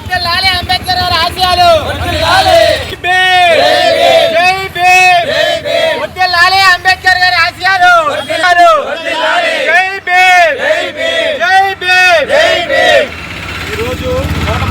వర్ధిల్లాలి అంబేద్కర్ గారి ఆశయాలు! వర్ధిల్లాలి అంబేద్కర్ గారి ఆశయాలు! ఈరోజు నూట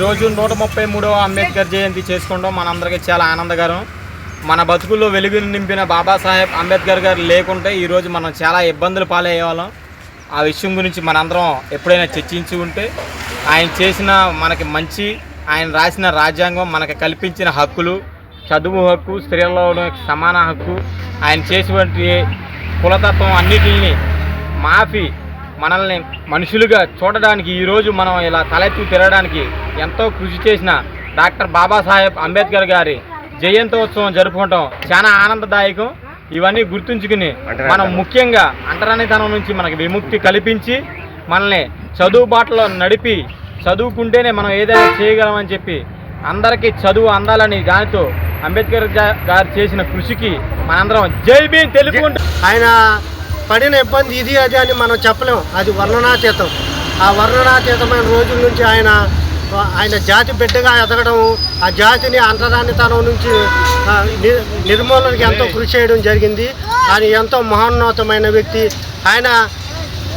ఈరోజు నూట ముప్పై మూడవ అంబేద్కర్ జయంతి చేసుకోవడం మనందరికీ చాలా ఆనందకరం. మన బతుకుల్లో వెలుగులు నింపిన బాబాసాహెబ్ అంబేద్కర్ గారు లేకుంటే ఈరోజు మనం చాలా ఇబ్బందులు పాలయ్యేవాళ్ళం. ఆ విషయం గురించి మనందరం ఎప్పుడైనా చర్చించి ఉంటే ఆయన చేసిన మనకి మంచి ఆయన రాసిన రాజ్యాంగం మనకి కల్పించిన హక్కులు చదువు హక్కు స్త్రీలలో సమాన హక్కు ఆయన చేసినటువంటి కులతత్వం అన్నిటిని మాఫీ మనల్ని మనుషులుగా చూడడానికి ఈరోజు మనం ఇలా తలెత్తి తిరగడానికి ఎంతో కృషి చేసిన డాక్టర్ బాబాసాహెబ్ అంబేద్కర్ గారి జయంతోత్సవం జరుపుకోవటం చాలా ఆనందదాయకం. ఇవన్నీ గుర్తుంచుకుని మనం ముఖ్యంగా అంటరానితనం నుంచి మనకి విముక్తి కల్పించి మనల్ని చదువు బాటలో నడిపి చదువుకుంటేనే మనం ఏదైనా చేయగలమని చెప్పి అందరికీ చదువు అందాలని దానితో అంబేద్కర్ గారు చేసిన కృషికి మనందరం జై భీమ్ తెలుపుకుంటూ ఆయన పడిన ఇబ్బంది ఇది అది అని మనం చెప్పలేం. అది వర్ణనాతీతం. ఆ వర్ణనాతీతమైన రోజుల నుంచి ఆయన ఆయన జాతి బిడ్డగా ఎదగడం ఆ జాతిని అంటరానితనం నుంచి ని- నిర్మూలనకి ఎంతో కృషి చేయడం జరిగింది. ఆయన ఎంతో మహోన్నతమైన వ్యక్తి. ఆయన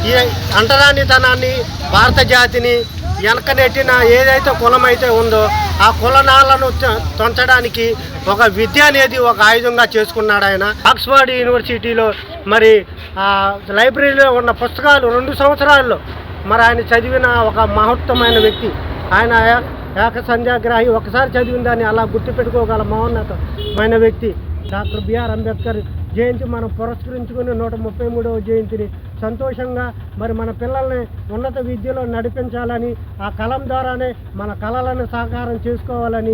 ఈ అంటరానితనాన్ని భారత జాతిని వెనకనెట్టిన ఏదైతే కులం అయితే ఉందో ఆ కులనాలను తొంచడానికి ఒక విద్య అనేది ఒక ఆయుధంగా చేసుకున్నాడు ఆయన. ఆక్స్ఫర్డ్ యూనివర్సిటీలో మరి లైబ్రరీలో ఉన్న పుస్తకాలు రెండు సంవత్సరాల్లో మరి ఆయన చదివిన ఒక మహత్తమైన వ్యక్తి. ఆయన ఏక సంధ్యాగ్రాహి ఒకసారి చదివిన దాన్ని అలా గుర్తుపెట్టుకోగల మహోన్నతమైన వ్యక్తి. డాక్టర్ బిఆర్ అంబేద్కర్ జయంతి మనం పురస్కరించుకుని నూట ముప్పై మూడవ జయంతిని సంతోషంగా మరి మన పిల్లల్ని ఉన్నత విద్యలో నడిపించాలని ఆ కలం ద్వారానే మన కళలను సాకారం చేసుకోవాలని